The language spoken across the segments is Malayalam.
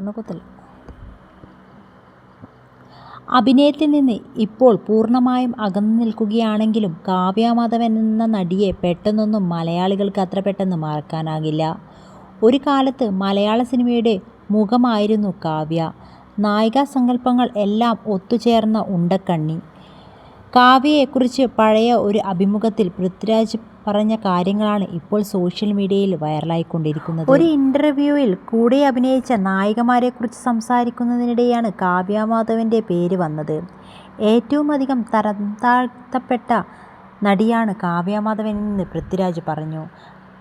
കണ്ണുകുത്തൽ അഭിനയത്തിൽ നിന്ന് ഇപ്പോൾ പൂർണമായും അകന്നു നിൽക്കുകയാണെങ്കിലും കാവ്യ മാധവൻ എന്ന നടിയെ പെട്ടെന്നൊന്നും മലയാളികൾക്ക് അത്ര പെട്ടെന്ന് മറക്കാനാകില്ല. ഒരു കാലത്ത് മലയാള സിനിമയുടെ മുഖമായിരുന്നു കാവ്യ. നായികാ സങ്കല്പങ്ങൾ എല്ലാം ഒത്തുചേർന്ന ഉണ്ടക്കണ്ണി. കാവ്യയെക്കുറിച്ച് പഴയ ഒരു അഭിമുഖത്തിൽ പൃഥ്വിരാജ് പറഞ്ഞ കാര്യങ്ങളാണ് ഇപ്പോൾ സോഷ്യൽ മീഡിയയിൽ വൈറലായിക്കൊണ്ടിരിക്കുന്നത്. ഒരു ഇന്റർവ്യൂവിൽ കൂടെ അഭിനയിച്ച നായികമാരെക്കുറിച്ച് സംസാരിക്കുന്നതിനിടെയാണ് കാവ്യ മാധവന്റെ പേര് വന്നത്. ഏറ്റവും അധികം തരം താഴ്ത്തപ്പെട്ട നടിയാണ് കാവ്യ മാധവൻ എന്ന് പൃഥ്വിരാജ് പറഞ്ഞു.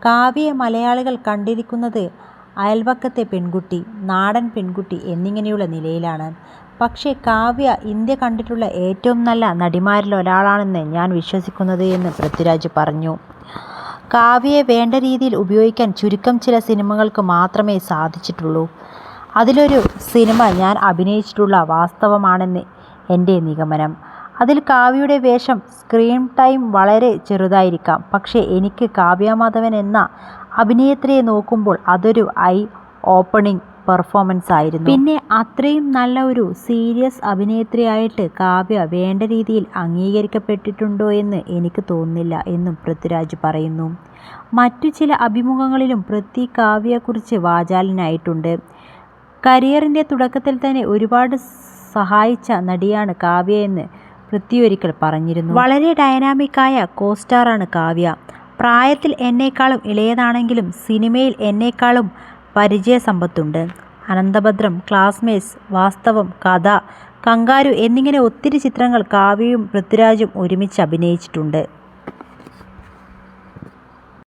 കാവ്യയെ മലയാളികൾ കണ്ടിരിക്കുന്നത് അയൽവക്കത്തെ പെൺകുട്ടി നാടൻ പെൺകുട്ടി എന്നിങ്ങനെയുള്ള നിലയിലാണ്. പക്ഷേ കാവ്യ ഇന്ത്യ കണ്ടിട്ടുള്ള ഏറ്റവും നല്ല നടിമാരിൽ ഒരാളാണെന്ന് ഞാൻ വിശ്വസിക്കുന്നത് എന്ന് പൃഥ്വിരാജ് പറഞ്ഞു. കാവ്യയെ വേണ്ട രീതിയിൽ ഉപയോഗിക്കാൻ ചുരുക്കം ചില സിനിമകൾക്ക് മാത്രമേ സാധിച്ചിട്ടുള്ളൂ. അതിലൊരു സിനിമ ഞാൻ അഭിനയിച്ചിട്ടുള്ള വാസ്തവമാണെന്ന് എന്റെ നിഗമനം. അതിൽ കാവ്യയുടെ വേഷം സ്ക്രീൻ ടൈം വളരെ ചെറുതായിരിക്കാം. പക്ഷേ എനിക്ക് കാവ്യ മാധവൻ എന്ന അഭിനേത്രിയെ നോക്കുമ്പോൾ അതൊരു ഐ ഓപ്പണിംഗ് പെർഫോമൻസ് ആയിരുന്നു. പിന്നെ അത്രയും നല്ല ഒരു സീരിയസ് അഭിനേത്രിയായിട്ട് കാവ്യ വേണ്ട രീതിയിൽ അംഗീകരിക്കപ്പെട്ടിട്ടുണ്ടോ എന്ന് എനിക്ക് തോന്നുന്നില്ല എന്നും പൃഥ്വിരാജ് പറയുന്നു. മറ്റു ചില അഭിമുഖങ്ങളിലും പൃഥ്വി കാവ്യയെക്കുറിച്ച് വാചാലനായിട്ടുണ്ട്. കരിയറിന്റെ തുടക്കത്തിൽ തന്നെ ഒരുപാട് സഹായിച്ച നടിയാണ് കാവ്യ എന്ന് പൃഥ്വി ഒരിക്കൽ പറഞ്ഞിരുന്നു. വളരെ ഡൈനാമിക്കായ കോസ്റ്റാറാണ് കാവ്യ. പ്രായത്തിൽ എന്നേക്കാളും ഇളയതാണെങ്കിലും സിനിമയിൽ എന്നേക്കാളും പരിചയസമ്പത്തുണ്ട്. അനന്തഭദ്രം ക്ലാസ്മേറ്റ്സ് വാസ്തവം കഥ കങ്കാരു എന്നിങ്ങനെ ഒത്തിരി ചിത്രങ്ങൾ കാവ്യയും പൃഥ്വിരാജും ഒരുമിച്ച് അഭിനയിച്ചിട്ടുണ്ട്.